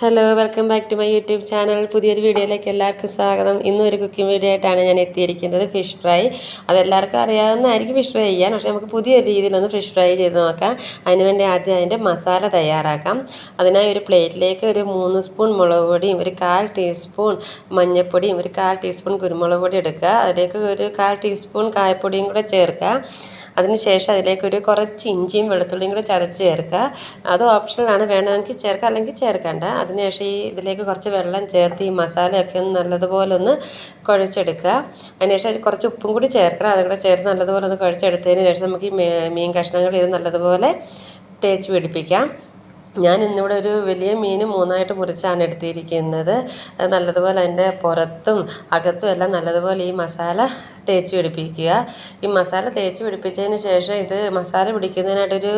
Hello welcome back to my YouTube channel പുതിയൊരു വീഡിയോയിലേക്ക് എല്ലാവർക്കും സ്വാഗതം. ഇന്നും ഒരു കുക്കിംഗ് വീഡിയോ ആയിട്ടാണ് ഞാൻ എത്തിയിരിക്കുന്നത് ഫിഷ് ഫ്രൈ അതെല്ലാവർക്കും അറിയാവുന്നതായിരിക്കും ഫിഷ് ഫ്രൈ ചെയ്യാൻ. പക്ഷേ നമുക്ക് പുതിയൊരു രീതിയിലൊന്ന് ഫിഷ് ഫ്രൈ ചെയ്ത് നോക്കാം. അതിനുവേണ്ടി ആദ്യം അതിന്റെ മസാല തയ്യാറാക്കാം. അതിനായി ഒരു പ്ലേറ്റിലേക്ക് ഒരു മൂന്ന് സ്പൂൺ മുളക് പൊടിയും ഒരു കാൽ ടീസ്പൂൺ മഞ്ഞൾപ്പൊടിയും ഒരു കാൽ ടീസ്പൂൺ കുരുമുളക് പൊടി എടുക്കുക. അതിലേക്ക് ഒരു കാൽ ടീസ്പൂൺ കായപ്പൊടിയും കൂടെ ചേർക്കുക. അതിനുശേഷം അതിലേക്കൊരു കുറച്ച് ഇഞ്ചിയും വെളുത്തുള്ളിയും കൂടെ ചതച്ച് ചേർക്കുക. അത് ഓപ്ഷണലാണ് വേണമെങ്കിൽ ചേർക്കുക അല്ലെങ്കിൽ ചേർക്കണ്ട. അതിനുശേഷം ഈ ഇതിലേക്ക് കുറച്ച് വെള്ളം ചേർത്ത് ഈ മസാലയൊക്കെ ഒന്ന് നല്ലതുപോലെ ഒന്ന് കുഴച്ചെടുക്കുക. അതിനുശേഷം കുറച്ച് ഉപ്പും കൂടി ചേർക്കണം. അതും കൂടെ ചേർത്ത് നല്ലതുപോലെ ഒന്ന് കുഴച്ചെടുത്തതിന് ശേഷം നമുക്ക് ഈ മീൻ കഷ്ണങ്ങൾ ഇത് നല്ലതുപോലെ തേച്ച് പിടിപ്പിക്കാം. ഞാൻ ഇന്നിവിടെ ഒരു വലിയ മീൻ മൂന്നായിട്ട് മുറിച്ചാണ് എടുത്തിരിക്കുന്നത്. നല്ലതുപോലെ അതിന്റെ പുറത്തും അകത്തും എല്ലാം നല്ലതുപോലെ ഈ മസാല തേച്ച് പിടിപ്പിക്കുക. ഈ മസാല തേച്ച് പിടിപ്പിച്ചതിന് ശേഷം ഇത് മസാല പിടിക്കുന്നതിനായിട്ടൊരു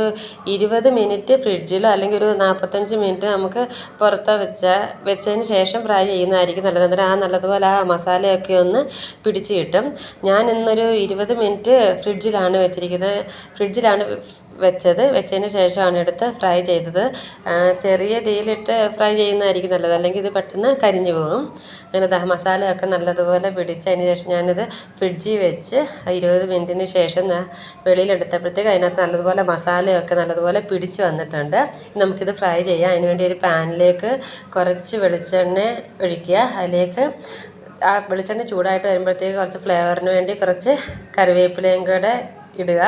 ഇരുപത് മിനിറ്റ് ഫ്രിഡ്ജിലോ അല്ലെങ്കിൽ ഒരു നാൽപ്പത്തഞ്ച് മിനിറ്റ് നമുക്ക് പുറത്ത് വെച്ച വെച്ചതിന് ശേഷം ഫ്രൈ ചെയ്യുന്നതായിരിക്കും നല്ലത്. അന്നേരം ആ നല്ലതുപോലെ ആ മസാലയൊക്കെ ഒന്ന് പിടിച്ച് കിട്ടും. ഞാൻ ഇന്നൊരു ഇരുപത് മിനിറ്റ് ഫ്രിഡ്ജിലാണ് വെച്ചിരിക്കുന്നത്. ഫ്രിഡ്ജിലാണ് വെച്ചത്. വെച്ചതിന് ശേഷമാണ് എടുത്ത് ഫ്രൈ ചെയ്തത്. ചെറിയ തീയിലിട്ട് ഫ്രൈ ചെയ്യുന്നതായിരിക്കും നല്ലത്. അല്ലെങ്കിൽ ഇത് പെട്ടെന്ന് കരിഞ്ഞു പോകും. അങ്ങനെ ദഹ മസാലയൊക്കെ നല്ലതുപോലെ പിടിച്ച് അതിന് ശേഷം ഞാനിത് ഫ്രിഡ്ജിൽ വെച്ച് ഇരുപത് മിനിറ്റിന് ശേഷം വെളിയിലെടുത്തപ്പോഴത്തേക്ക് അതിനകത്ത് നല്ലതുപോലെ മസാലയൊക്കെ നല്ലതുപോലെ പിടിച്ച് വന്നിട്ടുണ്ട്. നമുക്കിത് ഫ്രൈ ചെയ്യാം. അതിനുവേണ്ടി ഒരു പാനിലേക്ക് കുറച്ച് വെളിച്ചെണ്ണ ഒഴിക്കുക. അതിലേക്ക് ആ വെളിച്ചെണ്ണ ചൂടായിട്ട് വരുമ്പോഴത്തേക്ക് കുറച്ച് ഫ്ലേവറിന് വേണ്ടി കുറച്ച് കറിവേപ്പിലയും കൂടെ ഇടുക.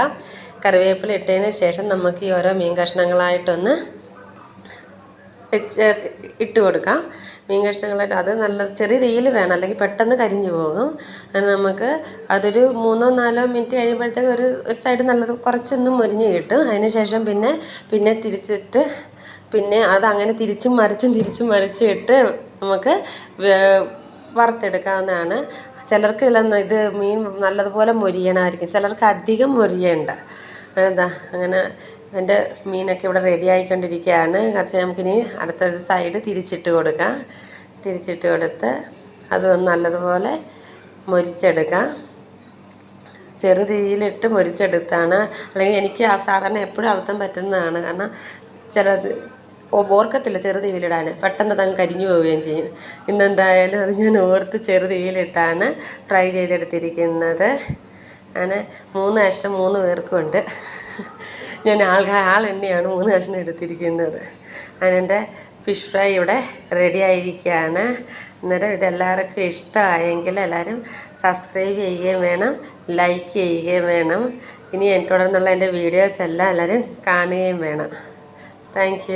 കറിവേപ്പില ഇട്ടതിന് ശേഷം നമുക്ക് ഈ ഓരോ മീൻ കഷ്ണങ്ങളായിട്ടൊന്ന് വെച്ച് ഇട്ട് കൊടുക്കാം. മീൻ കഷ്ണങ്ങളായിട്ട് അത് നല്ല ചെറിയ തീയിൽ വേണം. അല്ലെങ്കിൽ പെട്ടെന്ന് കരിഞ്ഞു പോകും. നമുക്ക് അതൊരു മൂന്നോ നാലോ മിനിറ്റ് കഴിയുമ്പോഴത്തേക്ക് ഒരു സൈഡ് നല്ലത് കുറച്ചൊന്നും മുരിഞ്ഞ് കിട്ടും. അതിന് ശേഷം പിന്നെ പിന്നെ തിരിച്ചിട്ട് പിന്നെ അത് അങ്ങനെ തിരിച്ചും മറിച്ചും തിരിച്ചും മറിച്ചും ഇട്ട് നമുക്ക് വറുത്തെടുക്കാവുന്നതാണ്. ചിലർക്ക് ഇത് മീൻ നല്ലതുപോലെ മൊരിയണമായിരിക്കും. ചിലർക്ക് അധികം മൊരിയണ്ട. എന്താ അങ്ങനെ എന്റെ മീനൊക്കെ ഇവിടെ റെഡി ആയിക്കൊണ്ടിരിക്കുകയാണ്. കുറച്ച് നമുക്കിനി അടുത്ത സൈഡ് തിരിച്ചിട്ട് കൊടുക്കാം. തിരിച്ചിട്ട് കൊടുത്ത് അത് നല്ലതുപോലെ മൊരിച്ചെടുക്കാം. ചെറു തീയിലിട്ട് മൊരിച്ചെടുത്താണ്. അല്ലെങ്കിൽ എനിക്ക് സാധാരണ എപ്പോഴും അബദ്ധം പറ്റുന്നതാണ്. കാരണം ചിലത് ഓർക്കത്തില്ല ചെറു തീയിലിടാൻ. പെട്ടെന്ന് അതങ്ങ് കരിഞ്ഞു പോവുകയും ചെയ്യും. ഇന്നെന്തായാലും അത് ഞാൻ ഓർത്ത് ചെറു തീയിലിട്ടാണ് ഫ്രൈ ചെയ്തെടുത്തിരിക്കുന്നത്. അങ്ങനെ മൂന്ന് കഷ്ണം മൂന്ന് പേർക്കുമുണ്ട് ഞാൻ ആൾ എണ്ണയാണ് മൂന്ന് കഷ്ണം എടുത്തിരിക്കുന്നത്. അതിനെന്റെ ഫിഷ് ഫ്രൈ ഇവിടെ റെഡി ആയിരിക്കുകയാണ്. അന്നേരം ഇതെല്ലാവർക്കും ഇഷ്ടമായെങ്കിൽ എല്ലാവരും സബ്സ്ക്രൈബ് ചെയ്യുകയും വേണം ലൈക്ക് ചെയ്യുകയും വേണം. ഇനി തുടർന്നുള്ള എന്റെ വീഡിയോസ് എല്ലാം എല്ലാവരും കാണുകയും വേണം. താങ്ക്